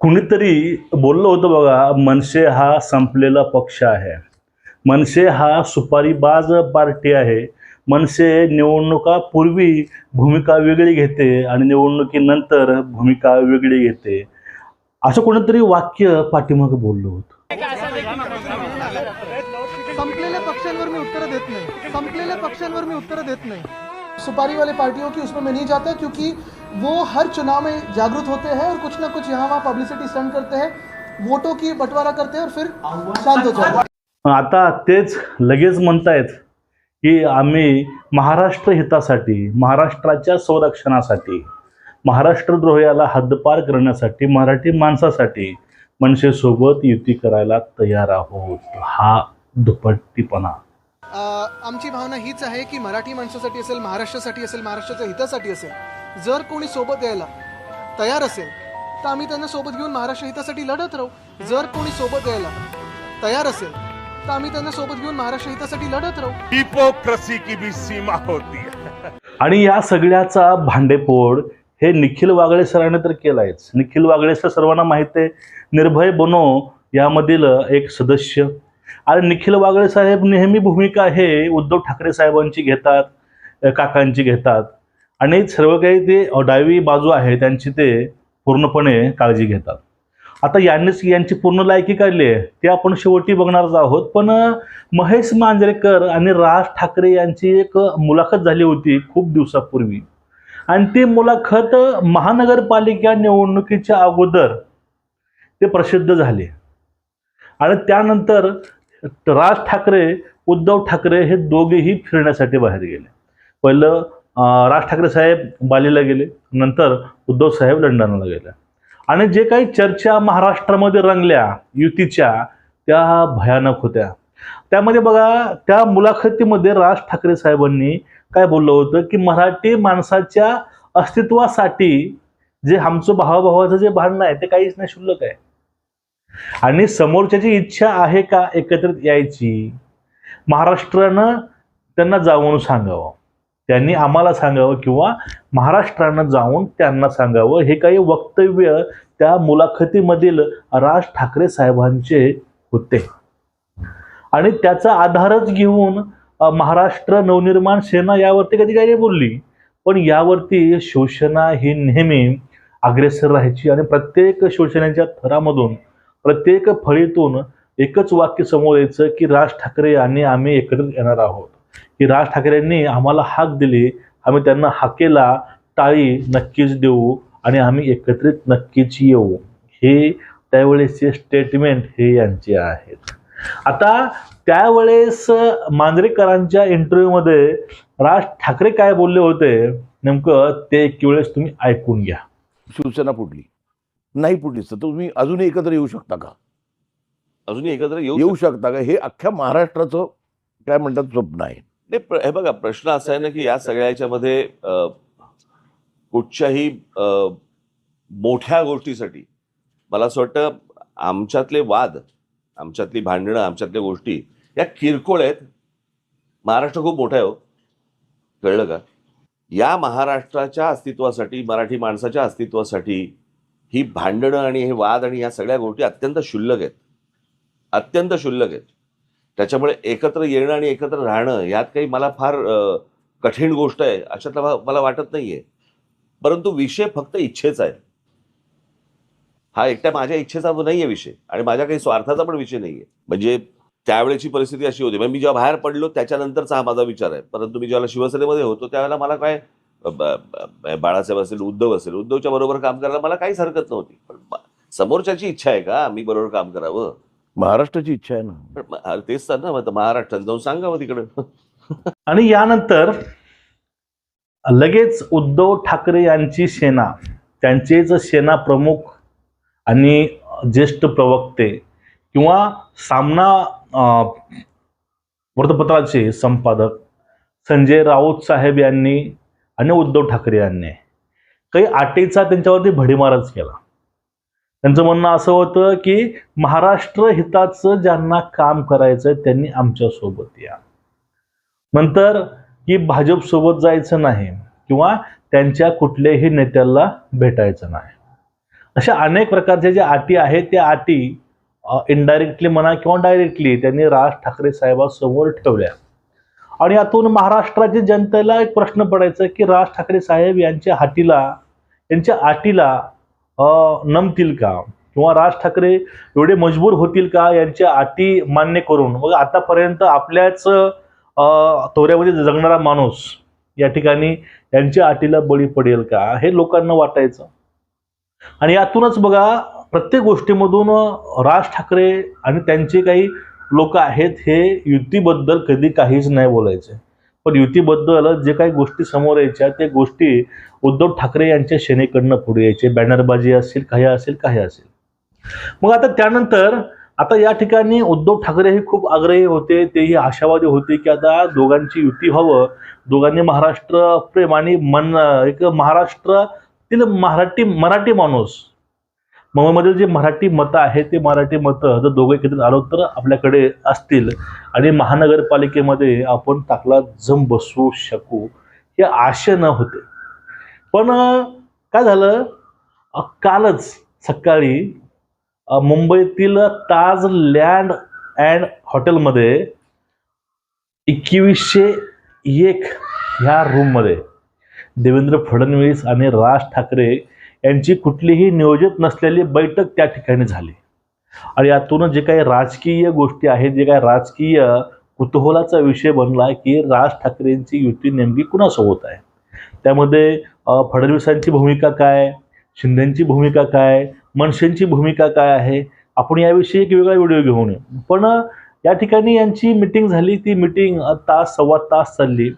कुणीतरी बोललं होतं बघा मनसे हा संपलेला पक्ष आहे. मनसे हा सुपारीबाज पार्टी आहे. मनसे निवडणुकापूर्वी भूमिका वेगळी घेते आणि निवडणुकीनंतर भूमिका वेगळी घेते. असं कोणतरी वाक्य पाठीमागं बोललं होतं. संपलेल्या पक्षांवर मी उत्तर देत नाही. संपलेल्या पक्षांवर मी उत्तर देत नाही. सुपारी वाले पार्टियों हो की उसमें मैं नहीं जाता क्योंकि वो हर चुनाव में जागरूक होते हैं और कुछ ना कुछ यहाँ वहाँ पब्लिसिटी स्टंट करते हैं वोटों की बंटवारा करते हैं और फिर शांत हो जाते हैं। आता तेच लगेच म्हणतायत की आम्ही महाराष्ट्र हितासाठी महाराष्ट्राच्या संरक्षणासाठी महाराष्ट्रद्रोह याला हद्दपार करण्यासाठी मराठी माणसासाठी मनसेसोबत युती करायला तयार आहोत. हा दुपट्टीपणा. आमची भावना हीच आहे की मराठी माणसासाठी असेल महाराष्ट्रासाठी असेल महाराष्ट्राच्या हितासाठी असेल जर कोणी सोबत यायला तयार असेल तर आम्ही त्यांना सोबत घेऊन महाराष्ट्र हितासाठी लढत राहू. जर कोणी सोबत यायला तयार असेल तर आम्ही त्यांना सोबत घेऊन महाराष्ट्र हितासाठी लढत राहू. हिपोक्रसी की भी सीमा होती आणि या सगळ्याचा भांडेपोड हे निखिल वागळे सरांनी तर केलायच. निखिल वागळे सर सर्वांना माहिती आहे निर्भय बनो यामधील एक सदस्य. आणि निखिल वागळे साहेब नेहमी भूमिका हे उद्धव ठाकरे साहेबांची घेतात काकांची घेतात. आणि सर्व काही ते डावी बाजू आहे त्यांची ते पूर्णपणे काळजी घेतात. आता यांनीच यांची पूर्ण लायकी काढली आहे ते आपण शेवटी बघणारच आहोत. पण महेश मांजरेकर आणि राज ठाकरे यांची एक मुलाखत झाली होती खूप दिवसापूर्वी. आणि ती मुलाखत महानगरपालिका निवडणुकीच्या अगोदर ते प्रसिद्ध झाले. आणि त्यानंतर राज ठाकरे उद्धव ठाकरे हे दोघेही फिरण्यासाठी बाहेर गेले. पहिलं राज ठाकरे साहेब बालीला गेले. नंतर उद्धव साहेब लंडनला गेले. आणि जे काही चर्चा महाराष्ट्रामध्ये रंगल्या युतीच्या त्या भयानक होत्या. त्यामध्ये बघा त्या मुलाखतीमध्ये राज ठाकरे साहेबांनी काय बोललं होतं की मराठी माणसाच्या अस्तित्वासाठी जे आमचं भावाभावाचं जे भांडणं आहे ते काहीच नाही शुल्लक आहे. आणि समोरच्याची इच्छा आहे का एकत्रित यायची? महाराष्ट्रानं त्यांना जाऊन सांगावं. त्यांनी आम्हाला सांगावं किंवा महाराष्ट्रानं जाऊन त्यांना सांगावं. हे काही वक्तव्य त्या मुलाखतीमधील राज ठाकरे साहेबांचे होते. आणि त्याचा आधारच घेऊन महाराष्ट्र नवनिर्माण सेना यावरती कधी काही बोलली. पण यावरती शिवसेना ही नेहमी अग्रेसर राहायची आणि प्रत्येक शिवसेनेच्या थरामधून प्रत्येक फळीतून एकच वाक्य समोर यायचं की राज ठाकरे आणि आम्ही एकत्रित येणार आहोत. की राज ठाकरेंनी आम्हाला हाक दिली. आम्ही त्यांना हाकेला टाळी नक्कीच देऊ आणि आम्ही एकत्रित नक्कीच येऊ. हे त्यावेळेसचे स्टेटमेंट हे यांचे आहेत. आता त्यावेळेस मांजरेकरांच्या इंटरव्ह्यूमध्ये राज ठाकरे काय बोलले होते? नेमकं ते एक वेळेस तुम्ही ऐकून घ्या. शिवसेना फुटली नाही फुटली तर तुम्ही अजूनही एकत्र येऊ शकता का? अजूनही एकत्र येऊ येऊ शकता का? हे अख्ख्या महाराष्ट्राचं काय म्हणतात? स्वप्न आहे. नाही प्र- हे बघा प्रश्न असा आहे ना की या सगळ्या याच्यामध्ये कुठच्याही मोठ्या गोष्टीसाठी मला असं वाटतं आमच्यातले वाद आमच्यातली भांडणं आमच्यातल्या गोष्टी या किरकोळ आहेत. महाराष्ट्र खूप मोठा आहे हो. कळलं का? या महाराष्ट्राच्या अस्तित्वासाठी मराठी माणसाच्या अस्तित्वासाठी ही भांडणं आणि हे वाद आणि या सगळ्या गोष्टी अत्यंत क्षुल्लक आहेत. अत्यंत क्षुल्लक आहेत. त्याच्यामुळे एकत्र येणं आणि एकत्र राहणं यात काही मला फार कठीण गोष्ट आहे अशातला मला वाटत नाहीये. परंतु विषय फक्त इच्छेचा आहे. हा एकट्या माझ्या इच्छेचा नाहीये विषय आणि माझ्या काही स्वार्थाचा पण विषय नाहीये. म्हणजे त्यावेळेची परिस्थिती अशी होती. म्हणजे मी जेव्हा बाहेर पडलो त्याच्यानंतरचा हा माझा विचार आहे. परंतु मी जेव्हा शिवसेनेमध्ये होतो त्यावेळेला मला काय बाळासाहेब असेल उद्धव असेल उद्धवच्या बरोबर काम करायला मला काहीच हरकत नव्हती. पण समोरच्याची इच्छा आहे का मी बरोबर काम करावं? महाराष्ट्राची इच्छा आहे ना. पण म- अरे तेच तर ना मग महाराष्ट्रात जाऊन सांगावं तिकडं. आणि यानंतर लगेच उद्धव ठाकरे यांची सेना त्यांचेच सेना प्रमुख आणि ज्येष्ठ प्रवक्ते किंवा सामना अं, वृत्तपत्राचे संपादक संजय राऊत साहेब यांनी आणि उद्धव ठाकरे यांनी काही आटेचा त्यांच्यावरती भडीमारच केला. त्यांचं म्हणणं असं होतं की महाराष्ट्र हिताचं ज्यांना काम करायचं त्यांनी आमच्यासोबत या. नंतर की भाजपसोबत जायचं नाही किंवा त्यांच्या कुठल्याही नेत्याला भेटायचं नाही. अशा अनेक प्रकारच्या ज्या अटी आहेत त्या अटी इनडायरेक्टली म्हणा किंवा डायरेक्टली त्यांनी राज ठाकरे साहेबांसमोर ठेवल्या. आणि यातून महाराष्ट्राच्या जनतेला एक प्रश्न पडायचा की राज ठाकरे साहेब यांच्या हाटीला यांच्या अटीला नमतील का? किंवा राज ठाकरे एवढे मजबूर होतील का? यांच्या अटी मान्य करून. मग आतापर्यंत आपल्याच अं, तोऱ्यामध्ये जगणारा माणूस या ठिकाणी यांच्या अटीला बळी पडेल का? हे लोकांना वाटायचं. आणि यातूनच बघा प्रत्येक गोष्टीमधून राज ठाकरे आणि त्यांचे काही लोक आहेत हे युतीबद्दल कधी काहीच नाही बोलायचे. पण युतीबद्दल जे काही गोष्टी समोर यायच्या ते गोष्टी उद्धव ठाकरे यांच्या सेनेकडनं पुढे यायचे. बॅनरबाजी असेल काही असेल काही असेल. मग आता त्यानंतर आता या ठिकाणी उद्धव ठाकरे हे खूप आग्रही होते तेही आशावादी होते की आता दोघांची युती व्हावं. दोघांनी महाराष्ट्र प्रेम आणि मन एक महाराष्ट्रातील मराठी मराठी माणूस मधील जे मराठी मतं आहेत ते मराठी मतं जर दोघं एकत्रित आलो तर आपल्याकडे असतील. आणि महानगरपालिकेमध्ये आपण टाकला जम बसवू शकू हे आशेनं होते. पण काय झालं? कालच सकाळी मुंबईतील ताज लँड अँड हॉटेलमध्ये एकवीसशे एक ह्या रूममध्ये देवेंद्र फडणवीस आणि राज ठाकरे यांची कुठलीही नियोजित नसलेली बैठक त्या ठिकाणी झाली. आणि यातून जे काही राजकीय गोष्टी आहेत जे काही राजकीय कुतूहलाचा विषय बनला की राज ठाकरेंची युती नेमकी कुणासोबत आहे? त्यामध्ये फडणवीसांची भूमिका काय? शिंदेची भूमिका काय? मनसेंची भूमिका काय आहे? आपण याविषयी एक वेगळा व्हिडिओ घेऊन येऊ. पण या ठिकाणी यांची मिटिंग झाली ती मिटिंग तास सव्वा तास चालली.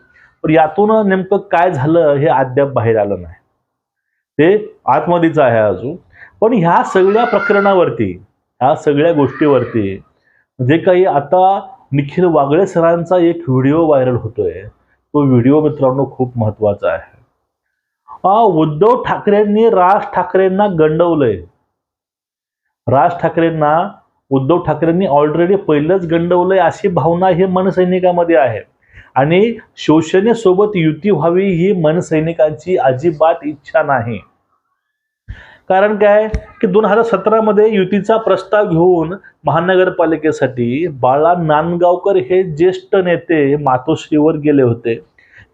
पण यातून नेमकं काय झालं हे अद्याप बाहेर आलं नाही. ते आतमध्येच आहे अजून. पण ह्या सगळ्या प्रकरणावरती ह्या सगळ्या गोष्टीवरती जे काही आता निखिल वागळे सरांचा एक व्हिडिओ व्हायरल होतोय तो व्हिडिओ मित्रांनो खूप महत्त्वाचा आहे. उद्धव ठाकरेंनी राज ठाकरेंना गंडवलंय. राज ठाकरेंना उद्धव ठाकरेंनी ऑलरेडी पहिलंच गंडवलंय अशी भावना ही मनसैनिकामध्ये आहे. आणि शिवसेनेसोबत युती व्हावी ही मनसैनिकांची अजिबात इच्छा नाही. कारण काय? की दोन हजार सतरामध्ये युतीचा प्रस्ताव घेऊन महानगरपालिकेसाठी बाळा नांदगावकर हे ज्येष्ठ नेते मातोश्रीवर गेले होते.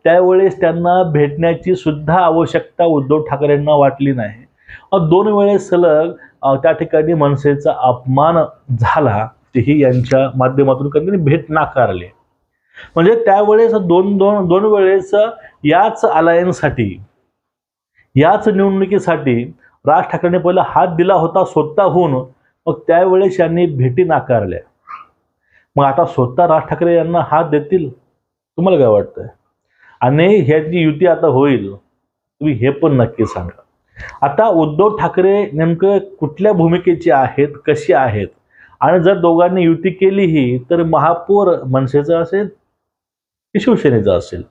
त्यावेळेस त्यांना भेटण्याची सुद्धा आवश्यकता उद्धव ठाकरेंना वाटली नाही. दोन वेळेस सलग त्या ठिकाणी मनसेचा अपमान झाला. तेही यांच्या माध्यमातून त्यांनी भेट नाकारली. म्हणजे त्यावेळेस दोन दोन दोन वेळेस याच अलायन्ससाठी याच निवडणुकीसाठी राज ठाकरेंनी पहिला हात दिला होता स्वतःहून. मग त्यावेळेस यांनी भेटी नाकारल्या. मग आता स्वतः राज ठाकरे यांना हात देतील? तुम्हाला काय वाटतंय? आणि ह्याची युती आता होईल. तुम्ही हे पण नक्की सांगा. आता उद्धव ठाकरे नेमकं कुठल्या भूमिकेचे आहेत? कशी आहेत? आणि जर दोघांनी युती केलीही तर महापौर मनसेचा असेल की शिवसेनेचा असेल?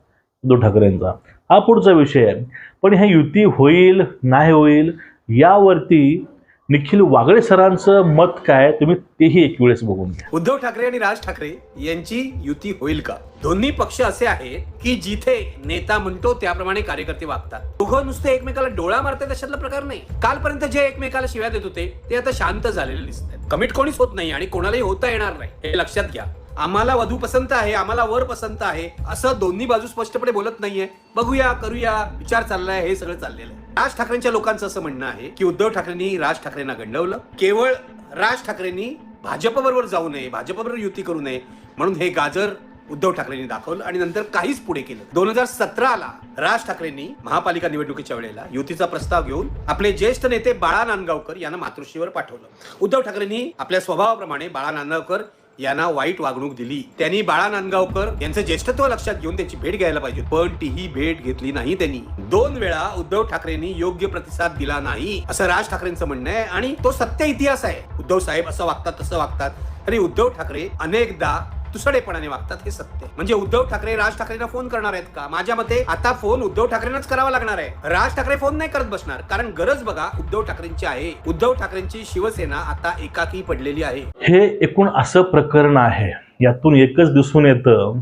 उद्धव ठाकरेंचा. हा पुढचा विषय आहे. पण ह्या युती होईल नाही होईल यावरती निखिल वागळे सरांचं मत काय तुम्ही तेही एक वेळेस बघून घ्या. उद्धव ठाकरे आणि राज ठाकरे यांची युती होईल का? दोन्ही पक्ष असे आहेत की जिथे नेता म्हणतो त्याप्रमाणे कार्यकर्ते वागतात. दोघं नुसते एकमेकाला डोळा मारतात अशातला प्रकार नाही. कालपर्यंत जे एकमेकाला शिव्या देत होते ते आता शांत झालेले दिसत कमिट कोणीच होत नाही आणि कोणालाही होता येणार नाही हे लक्षात घ्या. आम्हाला वधू पसंत आहे आम्हाला वर पसंत आहे असं दोन्ही बाजू स्पष्टपणे बोलत नाहीये. बघूया करूया विचार चाललाय हे सगळं चाललेलं आहे. राज ठाकरेंच्या लोकांचं असं म्हणणं आहे की उद्धव ठाकरेंनी राज ठाकरेंना गंडवलं. केवळ राज ठाकरेंनी भाजपबरोबर जाऊ नये भाजपबरोबर युती करू नये म्हणून हे गाजर उद्धव ठाकरेंनी दाखवलं आणि नंतर काहीच पुढे केलं दोन हजार सतराला राज ठाकरेंनी महापालिका निवडणुकीच्या वेळेला युतीचा प्रस्ताव घेऊन आपले ज्येष्ठ नेते बाळा नांदगावकर यांना मातृश्रीवर पाठवलं. उद्धव ठाकरेंनी आपल्या स्वभावाप्रमाणे बाळा नांदगावकर यांना वाईट वागणूक दिली. त्यांनी बाळा नांदगावकर यांचं ज्येष्ठत्व लक्षात घेऊन त्यांची भेट घ्यायला पाहिजे पण तीही भेट घेतली नाही त्यांनी. दोन वेळा उद्धव ठाकरेंनी योग्य प्रतिसाद दिला नाही असं राज ठाकरेंचं म्हणणं आहे आणि तो सत्य इतिहास आहे. उद्धव साहेब असं वागतात तसं वागतात. आणि उद्धव ठाकरे अनेकदा तुसडेपणाने वागतात हे सत्य. म्हणजे उद्धव ठाकरे राज ठाकरेंना फोन करणार आहेत का? माझ्या मते आता फोन उद्धव ठाकरेंनाच करावा लागणार आहे. राज ठाकरे फोन नाही करत बसणार. कारण गरज बघा उद्धव ठाकरेंची आहे. उद्धव ठाकरेंची शिवसेना आता एकाकी पडलेली आहे. हे एकूण असं प्रकरण आहे. यातून एकच दिसून येतं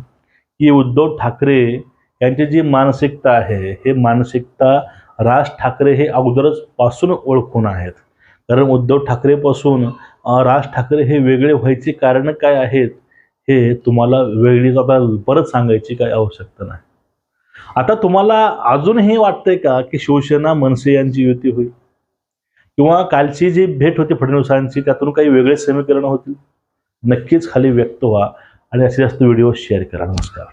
की उद्धव ठाकरे यांची जी मानसिकता आहे हे मानसिकता राज ठाकरे हे अगोदरच पासून ओळखून आहेत. कारण उद्धव ठाकरेपासून राज ठाकरे हे वेगळे व्हायचे कारण काय आहेत? हे तुम्हाला वेगळी आता परत सांगायची काही आवश्यकता नाही. आता तुम्हाला अजूनही वाटतंय का की शिवसेना मनसे यांची युती होईल? किंवा कालची जी भेट होती फडणवीसांची त्यातून काही वेगळे समीकरण होतील? नक्कीच खाली व्यक्त व्हा आणि असे जास्त व्हिडिओ शेअर करा. नमस्कार.